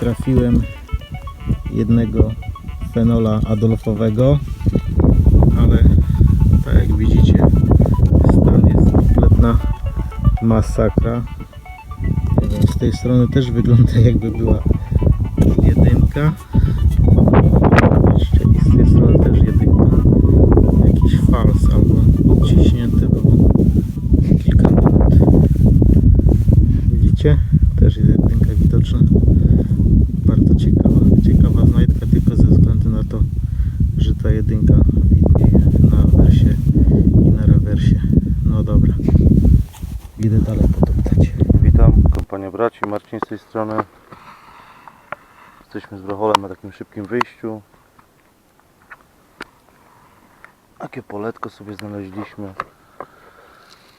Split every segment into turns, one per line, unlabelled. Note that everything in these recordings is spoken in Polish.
Trafiłem jednego fenola adolfowego, ale tak jak widzicie stan jest kompletna masakra. Z tej strony też wygląda jakby była jedynka. I z tej strony też jedynka. Jakiś fals albo ciśnięte było kilka minut. Widzicie? Też jest widoczna. Bardzo ciekawa, ciekawa znajdka tylko ze względu na to, że ta jedynka widnieje na wersie i na rewersie. No dobra, idę dalej potoptać.
Witam, kompania braci, Marcin z tej strony. Jesteśmy z Brocholem na takim szybkim wyjściu. Takie poletko sobie znaleźliśmy.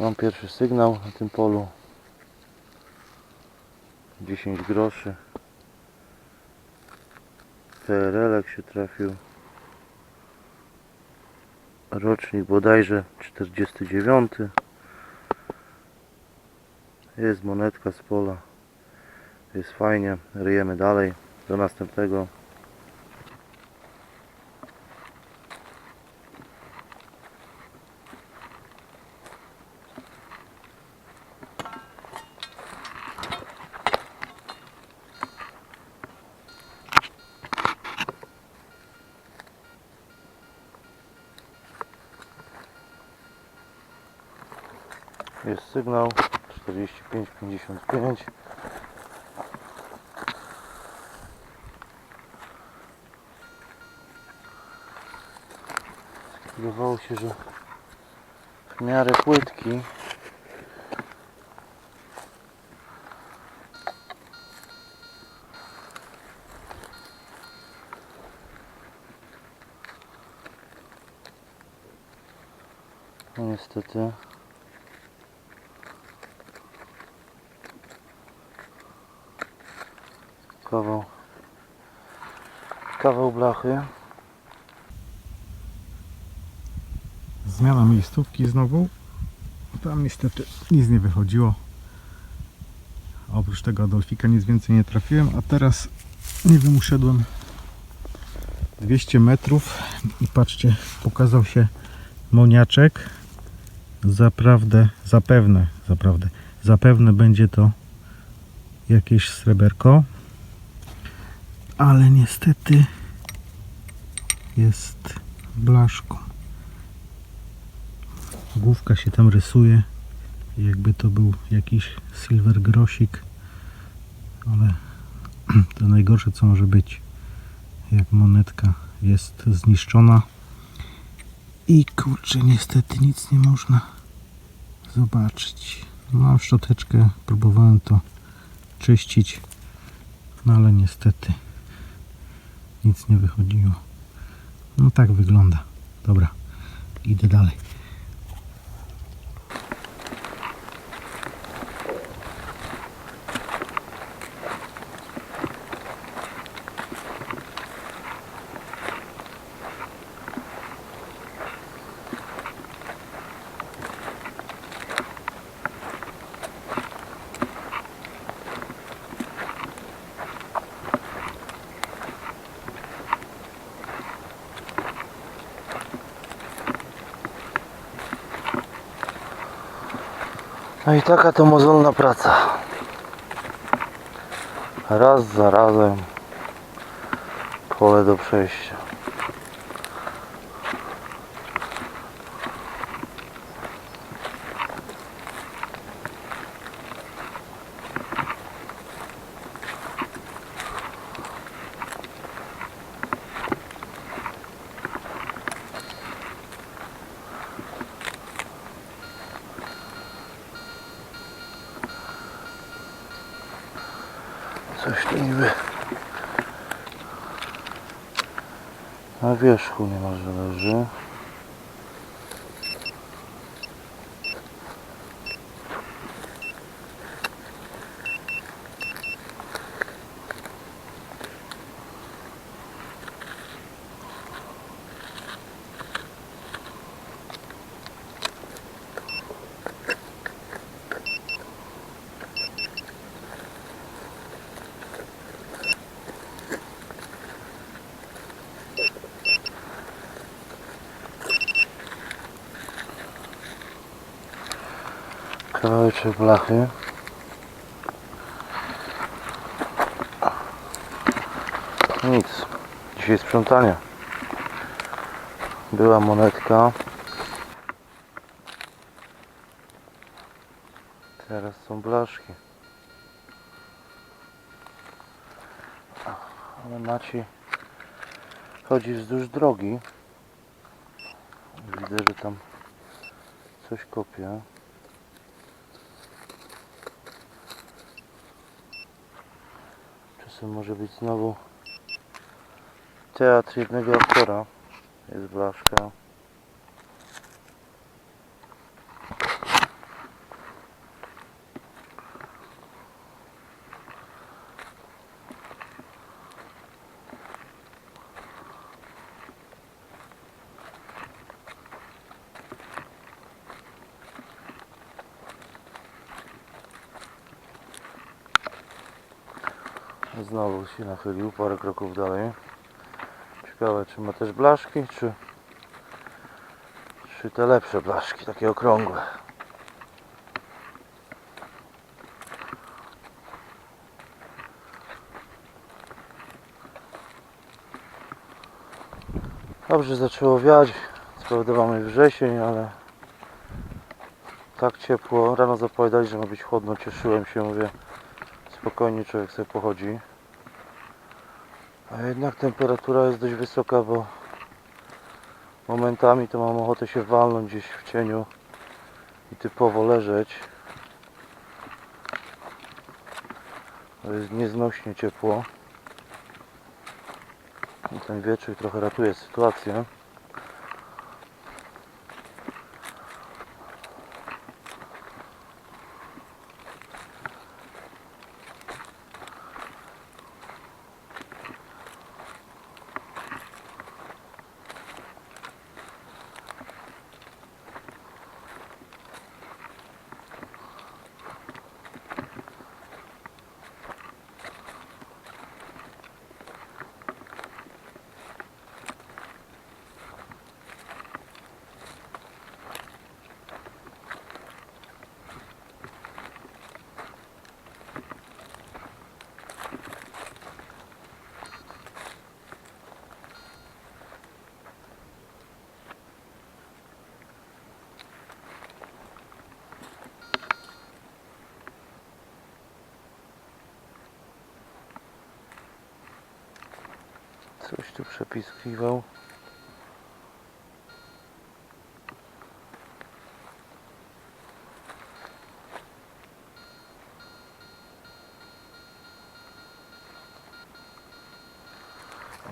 Mam pierwszy sygnał na tym polu. 10 groszy. PRL się trafił. Rocznik bodajże 49. Jest monetka z pola. Jest fajnie. Ryjemy dalej. Do następnego. Sygnał 45-55. Wydawało się, że w miarę płytki. No niestety kawał kawał blachy
Zmiana miejscówki znowu. Tam niestety nic nie wychodziło. Oprócz tego Adolfika nic więcej nie trafiłem, a teraz nie wiem, uszedłem 200 metrów i patrzcie, pokazał się moniaczek. Zaprawdę, zapewne, zaprawdę, zapewne będzie to jakieś sreberko, ale niestety jest blaszką. Główka się tam rysuje, jakby to był jakiś silver grosik, ale to najgorsze co może być, jak monetka jest zniszczona i kurczę, niestety nic nie można zobaczyć. Mam szczoteczkę, próbowałem to czyścić, no ale niestety nic nie wychodziło. No tak wygląda. Dobra, idę dalej.
No i taka to mozolna praca. Raz za razem pole do przejścia. Coś tu niby na wierzchu niemalże leży. Kawałeczek blachy. Nic. Dzisiaj sprzątanie. Była monetka. Teraz są blaszki. Ale Maciej chodzi wzdłuż drogi. Widzę, że tam coś kopie. Czasem może być znowu teatr jednego aktora. Jest blaszka. Znowu się nachylił parę kroków dalej. Ciekawe czy ma też blaszki, czy, czy te lepsze blaszki, takie okrągłe. Dobrze zaczęło wiać. Co mamy wrzesień, ale tak ciepło. Rano zapowiadali, że ma być chłodno. Cieszyłem się, mówię, spokojnie człowiek sobie pochodzi. A jednak temperatura jest dość wysoka, bo momentami to mam ochotę się walnąć gdzieś w cieniu i typowo leżeć. To jest nieznośnie ciepło. I ten wieczór trochę ratuje sytuację. Coś tu przepiskiwał.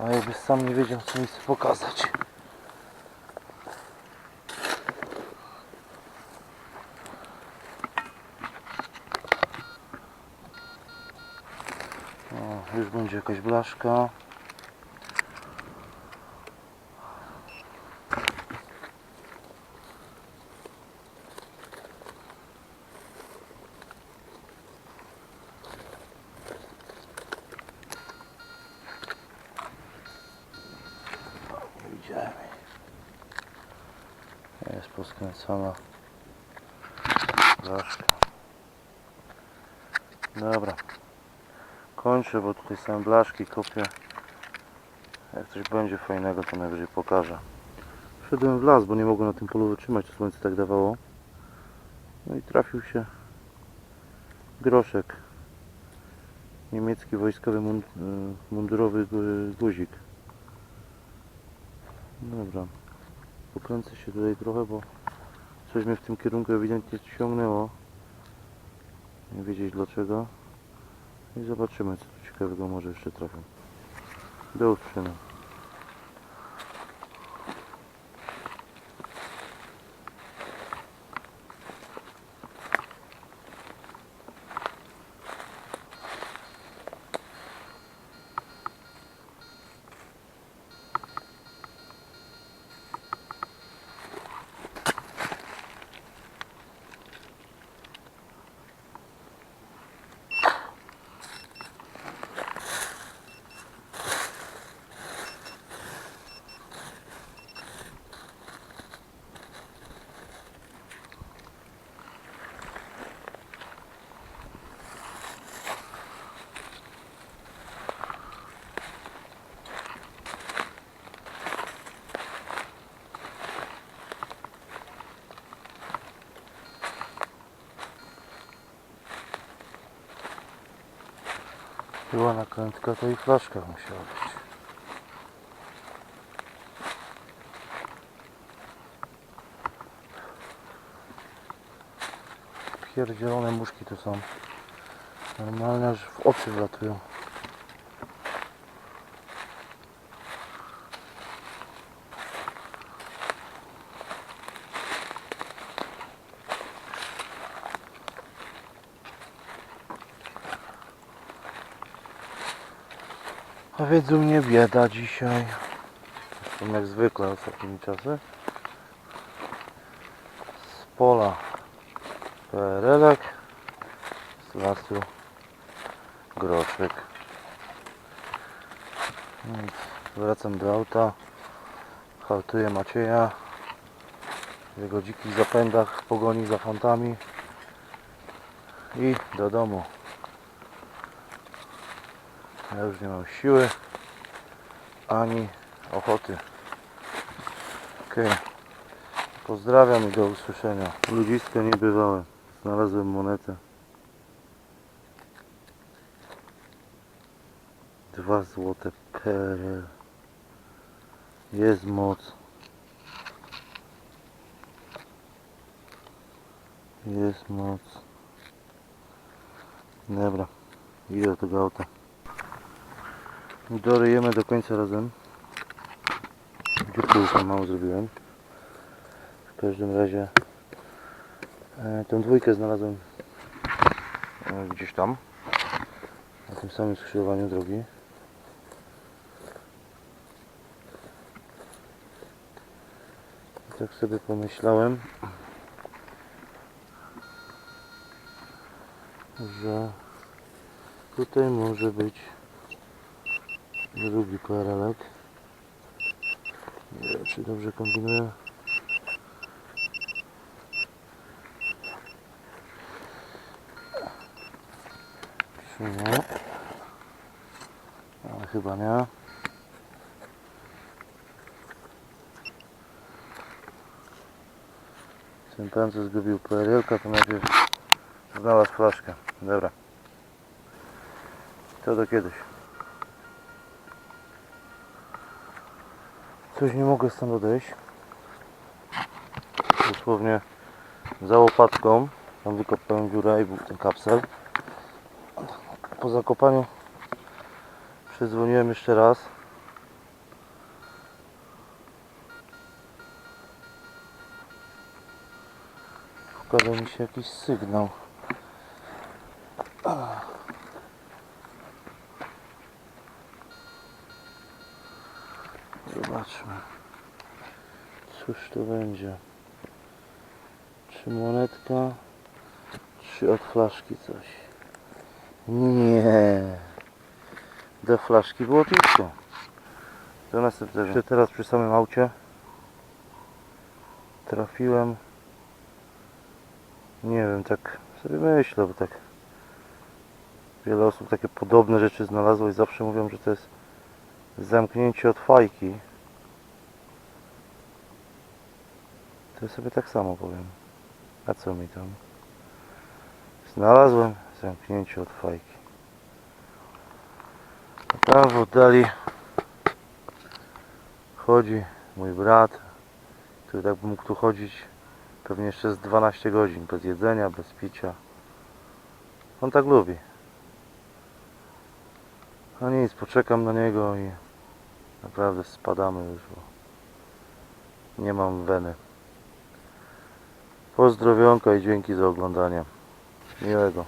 A jakby sam nie wiedział co mi chce pokazać. Już będzie jakaś blaszka. Nie widziałem jej. Jest poskręcona blaszka. Dobra. Kończę, bo tutaj są blaszki, kopię. Jak coś będzie fajnego, to najwyżej pokażę. Wszedłem w las, bo nie mogłem na tym polu wytrzymać, to słońce tak dawało. No i trafił się groszek. Niemiecki wojskowy y, mundurowy gu- guzik. Dobra. Pokręcę się tutaj trochę, bo coś mnie w tym kierunku ewidentnie ciągnęło. Nie wiedzieć dlaczego. I zobaczymy, co tu ciekawego może jeszcze trafię. Do usłyszenia. Była nakrętka, to i flaszka musiała być. Pierdzielone muszki tu są. Normalnie aż w oczy wlatują. U mnie bieda dzisiaj. Zresztą jak zwykle ostatnimi czasy. Z pola perelek, z lasu groszek. Więc wracam do auta. Haltuję Macieja. W jego dzikich zapędach w pogoni za fantami. I do domu. Ja już nie mam siły ani ochoty. Okej. Pozdrawiam i do usłyszenia. Ludziska niebywałe. Znalazłem monetę. Dwa złote PRL. Jest moc. Jest moc. Dobra. Idę do tego auta. Doryjemy do końca razem. Dziurkę mało zrobiłem. W każdym razie e, tą dwójkę znalazłem e, gdzieś tam. Na tym samym skrzyżowaniu drogi. I tak sobie pomyślałem, że tutaj może być drugi paralek. Nie wiem, czy dobrze kombinuję. Czy nie? Ale chyba nie. Ten pan co zgubił PRL-ka to najpierw znalazł flaszkę. Dobra. To do kiedyś. Coś nie mogę stąd odejść. Dosłownie za łopatką. Tam wykopałem dziurę i był ten kapsel. Po zakopaniu przedzwoniłem jeszcze raz. Pokazał mi się jakiś sygnał. Zobaczmy. Cóż to będzie? Czy monetka? Czy od flaszki coś? Nie. Do flaszki było blisko. To następne. Jeszcze teraz przy samym aucie trafiłem. Nie wiem, tak sobie myślę, bo tak wiele osób takie podobne rzeczy znalazło i zawsze mówią, że to jest zamknięcie od fajki. Ja sobie tak samo powiem. A co mi tam? Znalazłem zamknięcie od fajki. A tam w oddali chodzi mój brat, który tak by mógł tu chodzić pewnie jeszcze z 12 godzin, bez jedzenia, bez picia. On tak lubi. No nic, poczekam na niego i naprawdę spadamy już, bo nie mam weny. Pozdrowionka i dzięki za oglądanie. Miłego.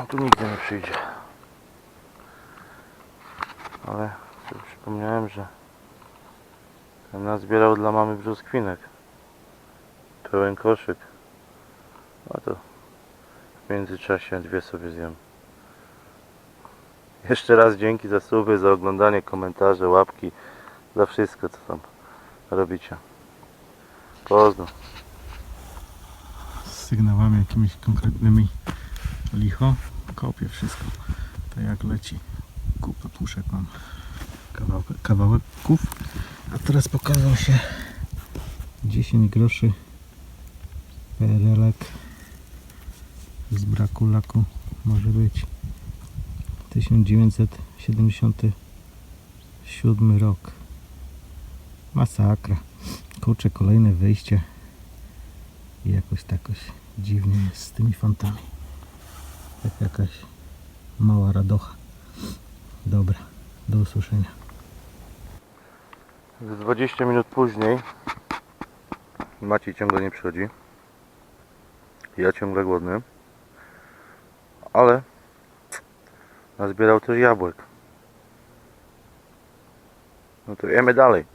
On tu nigdy nie przyjdzie. Ale sobie przypomniałem, że ten nazbierał dla mamy brzoskwinek. Pełen koszyk. A to w międzyczasie dwie sobie zjem. Jeszcze raz dzięki za suby, za oglądanie, komentarze, łapki, za wszystko co tam robicie. Pozdro.
z sygnałami jakimiś konkretnymi licho kopię wszystko tak jak leci kupę puszek mam kawałek, kawałeków a teraz pokazał się 10 groszy perelek z braku laku może być 1977 rok. Masakra. Kurczę, kolejne wyjście. I jakoś takoś dziwnie jest z tymi fantami. Jak jakaś mała radocha. Dobra, do usłyszenia.
Z 20 minut później Maciej ciągle nie przychodzi. Ja ciągle głodny. Ale nazbierał też jabłek. No to jemy dalej.